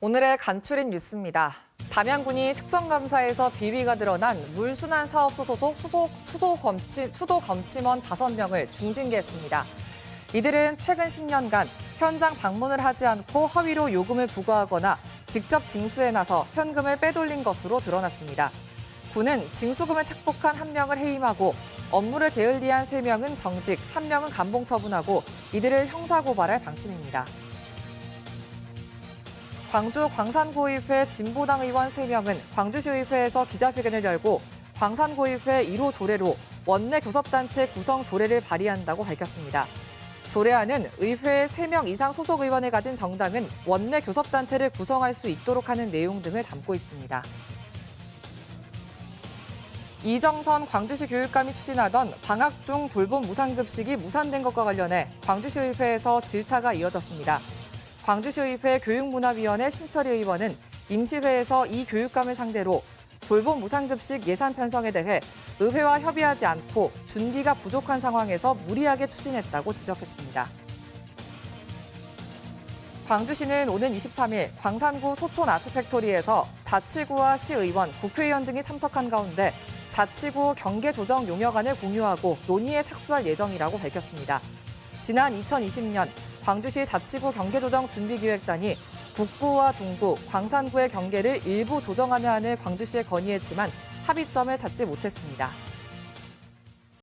오늘의 간추린 뉴스입니다. 담양군이 특정감사에서 비위가 드러난 물순환사업소 소속 수도, 수도, 검치, 수도 검침원 5명을 중징계했습니다. 이들은 최근 10년간 현장 방문을 하지 않고 허위로 요금을 부과하거나 직접 징수에 나서 현금을 빼돌린 것으로 드러났습니다. 군은 징수금을 착복한 한 명을 해임하고 업무를 게을리한 세명은 정직, 한명은 감봉 처분하고 이들을 형사고발할 방침입니다. 광주 광산고의회 진보당 의원 3명은 광주시의회에서 기자회견을 열고 광산고의회 1호 조례로 원내 교섭단체 구성 조례를 발의한다고 밝혔습니다. 조례안은 의회에 3명 이상 소속 의원을 가진 정당은 원내 교섭단체를 구성할 수 있도록 하는 내용 등을 담고 있습니다. 이정선 광주시 교육감이 추진하던 방학 중 돌봄 무상급식이 무산된 것과 관련해 광주시의회에서 질타가 이어졌습니다. 광주시의회 교육문화위원회 신철희 의원은 임시회에서 이 교육감을 상대로 돌봄 무상급식 예산 편성에 대해 의회와 협의하지 않고 준비가 부족한 상황에서 무리하게 추진했다고 지적했습니다. 광주시는 오는 23일 광산구 소촌 아트팩토리에서 자치구와 시의원, 국회의원 등이 참석한 가운데 자치구 경계조정 용역안을 공유하고 논의에 착수할 예정이라고 밝혔습니다. 지난 2020년 광주시 자치구 경계조정 준비기획단이 북구와 동구, 광산구의 경계를 일부 조정하는 안을 광주시에 건의했지만 합의점을 찾지 못했습니다.